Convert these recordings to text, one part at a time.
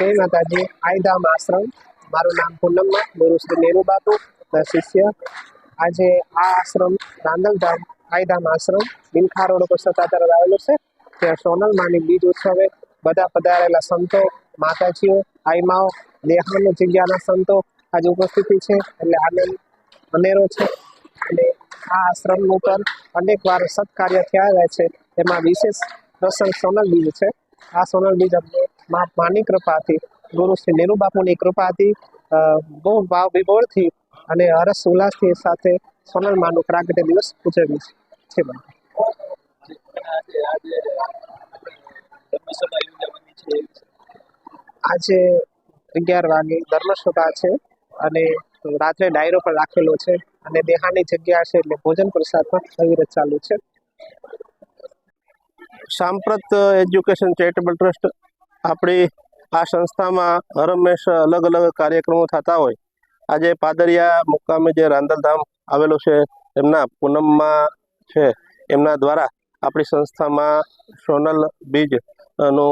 જય માતાજી. આઈધામ આશ્રમ. મારું નામ પૂનમમાં, ગુરુ શ્રી નેરુ બાપુ શિષ્ય. આજે આ આશ્રમ રાંદલધામ આઈધામ આશ્રમ બિલખા રોડ ઉપર સત્તા તરફ આવેલો છે. ત્યાં સોનલ માની બીજ ઉત્સવે બધા પધારેલા સંતો, માતાજીઓ, આઈમાઓ, દેહાની જગ્યાના સંતો આજે ઉપસ્થિતિ છે. એટલે આનંદ અનેરો છે. અને આ આશ્રમ ઉપર અનેક વાર સત્કાર્ય થયા રહે છે. એમાં વિશેષ પ્રસંગ સોનલ બીજ છે. આ સોનલ બીજ અમને મા માની કૃપાથી ગુરુ શ્રી નેરુ બાપુની કૃપાથી બહુ ભાવ વિભોળથી અને હરસ ઉલ્લાસથી સાથે સોનલ માનું પ્રાગટ્ય દિવસ ઉજવીએ છે. આજે અગિયાર વાગે ધર્મસભા છે અને રાત્રે ડાયરો પણ રાખેલો છે અને દેહાની જગ્યા છે એટલે ભોજન પ્રસાદ પણ અવિરત ચાલુ છે. સાંપ્રત એજ્યુકેશન ચેરિટેબલ ટ્રસ્ટ આપણી આ સંસ્થામાં હર હંમેશ અલગ અલગ કાર્યક્રમો થતા હોય. આજે પાદરિયા મુકામે જે રાંદલધામ આવેલું છે, એમના પૂનમમાં છે, એમના દ્વારા આપણી સંસ્થામાં સોનલ બીજ નો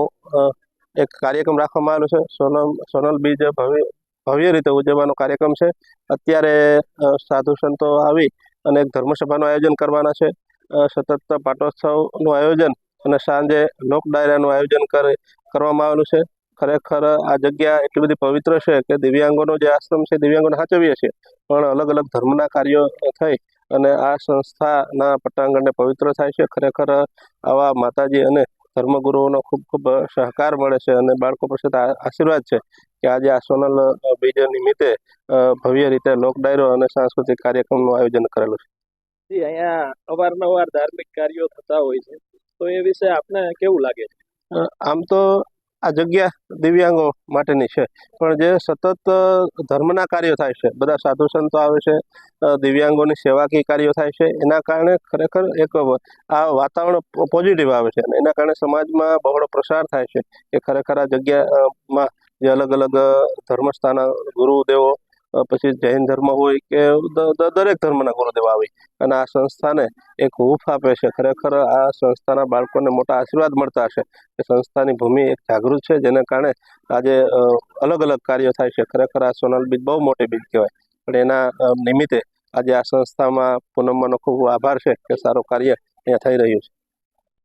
એક કાર્યક્રમ રાખવામાં આવેલો છે. સોનલ સોનલ બીજ ભવ્ય ભવ્ય રીતે ઉજવવાનો કાર્યક્રમ છે. અત્યારે સાધુ સંતો આવી અને એક ધર્મસભાનું આયોજન કરવાના છે. સતત પાટોત્સવનું આયોજન અને સાંજે લોક ડાયરાનું આયોજન કરે, કરવામાં આવેલું છે. ખરેખર આ જગ્યા એટલી બધી પવિત્ર છે કે દિવ્યાંગોનો જે આશ્રમ છે, દિવ્યાંગોને સાચવીએ છીએ. પણ અલગ અલગ ધર્મના કાર્યો થઈ અને આ સંસ્થાના પટાંગણને પવિત્ર થાય છે. ખરેખર આવા માતાજી અને ધર્મગુરુઓનો ખૂબ ખૂબ સહકાર મળે છે અને બાળકો પાસે આ- આશીર્વાદ છે કે આજે આ સોનલ બીજ નિમિત્તે ભવ્ય રીતે લોક ડાયરો અને સાંસ્કૃતિક કાર્યક્રમનું આયોજન કરેલું છે. અહીંયા અવારનવાર ધાર્મિક કાર્યો થતા હોય છે. તો એ વિશે આપને કેવું લાગે છે? આમ તો આ જગ્યા દિવ્યાંગો માટેની છે. પણ જે સતત ધર્મના કાર્યો થાય છે, બધા સાધુ સંતો આવે છે દિવ્યાંગોની સેવાકીય કાર્યો થાય છે, એના કારણે ખરેખર એક આ વાતાવરણ પોઝિટિવ આવે છે અને એના કારણે સમાજમાં બહોળો પ્રસાર થાય છે. કે ખરેખર આ જગ્યામાં જે અલગ અલગ ધર્મસ્થાના, ગુરુદેવો પછી જૈન ધર્મ હોય કે દરેક ધર્મના ગુરુદેવ આવે. અને આ સંસ્થાને એક હૂફ આપે છે. ખરેખર આ સંસ્થાના બાળકોને મોટા આશીર્વાદ મળતા હશે. કે સંસ્થાની ભૂમિ એક જાગૃત છે, જેને કારણે આજે અલગ અલગ કાર્યો થાય છે. ખરેખર આ સોનલ બીજ બહુ મોટી બીજ કહેવાય. પણ એના નિમિત્તે આજે આ સંસ્થામાં પૂનમમાંનો ખૂબ આભાર છે કે સારું કાર્ય અહીંયા થઈ રહ્યું છે.